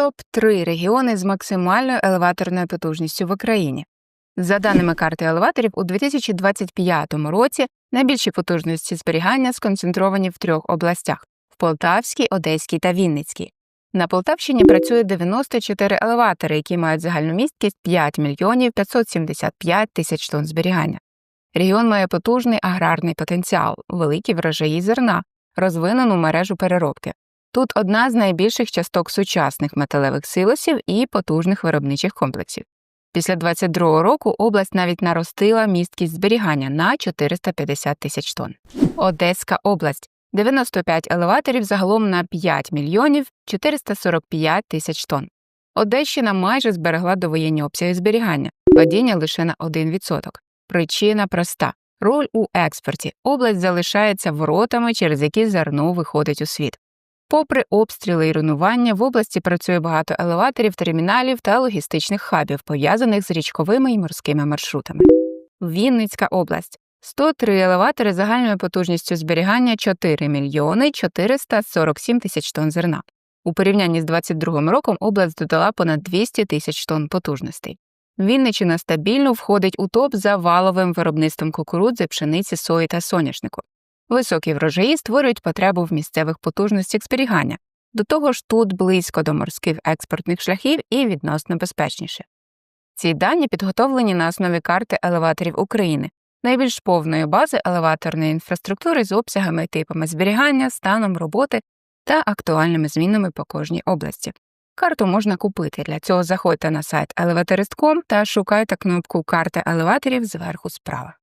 топ 3 регіони з максимальною елеваторною потужністю в Україні. За даними карти елеваторів, у 2025 році найбільші потужності зберігання сконцентровані в трьох областях в Полтавській, Одеській та Вінницькій. На Полтавщині працює 94 елеватори, які мають загальну місткість 5 мільйонів 575 тисяч тонн зберігання. Регіон має потужний аграрний потенціал, великі врожаї зерна, розвинену мережу переробки. Тут одна з найбільших часток сучасних металевих силосів і потужних виробничих комплексів. Після 22 року область навіть наростила місткість зберігання на 450 тисяч тонн. Одеська область 95 елеваторів загалом на 5 мільйонів 445 тисяч тонн. Одещина майже зберегла довоєнні обсяги зберігання, падіння лише на 1%. Причина проста. Роль у експорті. Область залишається воротами, через які зерно виходить у світ. Попри обстріли і руйнування, в області працює багато елеваторів, терміналів та логістичних хабів, пов'язаних з річковими і морськими маршрутами. Вінницька область 103 елеватори загальною потужністю зберігання 4 мільйони 447 тисяч тонн зерна. У порівнянні з 2022 роком область додала понад 200 тисяч тонн потужностей. Вінничина стабільно входить у топ за валовим виробництвом кукурудзи, пшениці, сої та соняшнику. Високі врожаї створюють потребу в місцевих потужностях зберігання. До того ж, тут близько до морських експортних шляхів і відносно безпечніше. Ці дані підготовлені на основі карти елеваторів України, найбільш повної бази елеваторної інфраструктури з обсягами, типами зберігання, станом роботи та актуальними змінами по кожній області. Карту можна купити. Для цього заходьте на сайт elevatorist.com та шукайте кнопку Карта елеваторів зверху справа.